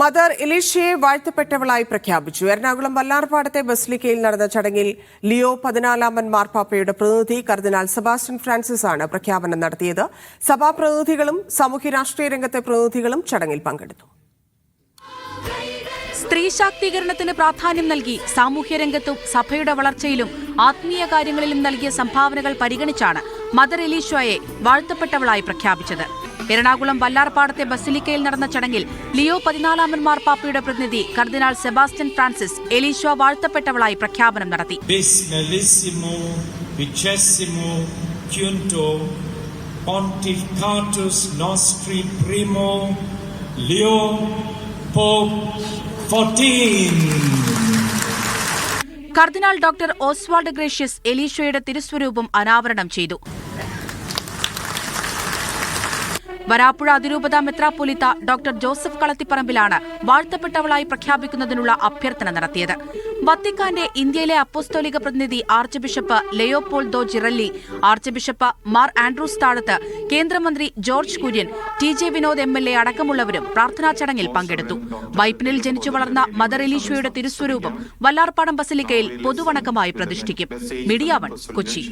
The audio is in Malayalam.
മദർ ഇലീഷ്യയെ വാഴ്ത്തപ്പെട്ടവളായി പ്രഖ്യാപിച്ചു. എറണാകുളം വല്ലാർപാടത്തെ ബസിലിക്കയിൽ നടന്ന ചടങ്ങിൽ ലിയോ പതിനാലാമൻ മാർപ്പാപ്പയുടെ പ്രതിനിധി കർദിനാൾ സെബാസ്റ്റ്യൻ ഫ്രാൻസിസ് ആണ് പ്രഖ്യാപനം നടത്തിയത്. സഭാ പ്രതിനിധികളും സാമൂഹ്യ രാഷ്ട്രീയ രംഗത്തെ പ്രതിനിധികളും ചടങ്ങിൽ പങ്കെടുത്തു. സ്ത്രീ ശാക്തീകരണത്തിന് പ്രാധാന്യം നൽകി സാമൂഹ്യരംഗത്തും സഭയുടെ വളർച്ചയിലും ആത്മീയ കാര്യങ്ങളിലും നൽകിയ സംഭാവനകൾ പരിഗണിച്ചാണ് മദർ എലീഷോയെ വാഴ്ത്തപ്പെട്ടവളായി പ്രഖ്യാപിച്ചത്. എറണാകുളം വല്ലാർപാടത്തെ ബസിലിക്കയിൽ നടന്ന ചടങ്ങിൽ ലിയോ പതിനാലാമൻ മാർപ്പാപ്പയുടെ പ്രതിനിധി കർദിനാൾ സെബാസ്റ്റ്യൻ ഫ്രാൻസിസ് എലീഷോ വാഴ്ത്തപ്പെട്ടവളായി പ്രഖ്യാപനം നടത്തി 14. കർദിനാൾ ഡോക്ടർ ഓസ്വാൾഡ് ഗ്രേഷ്യസ് എലീഷോയുടെ തിരുസ്വരൂപം അനാവരണം ചെയ്തു വരാപ്പുഴ അതിരൂപത മെത്രാപ്പൊലിത്ത ഡോക്ടർ ജോസഫ് കളത്തിപ്പറമ്പിലാണ് വാഴ്ത്തപ്പെട്ടവളായി പ്രഖ്യാപിക്കുന്നതിനുള്ള അഭ്യർത്ഥന നടത്തിയത്. വത്തിക്കാന്റെ ഇന്ത്യയിലെ അപ്പോസ്തോലിക പ്രതിനിധി archbishop Leopoldo Girelli archbishop Mar Andrews Thazhath കേന്ദ്രമന്ത്രി George Kurian T J Vinod M L A അടക്കമുള്ളവരും പ്രാർത്ഥനാ ചടങ്ങിൽ പങ്കെടുത്തു. വൈപ്പിനിൽ ജനിച്ചു വളർന്ന മദർ എലീഷയുടെ തിരുസ്വരൂപം വല്ലാർപ്പാടം ബസിലിക്കയിൽ പൊതുവണക്കമായി പ്രതിഷ്ഠിക്കും. Media One Kochi.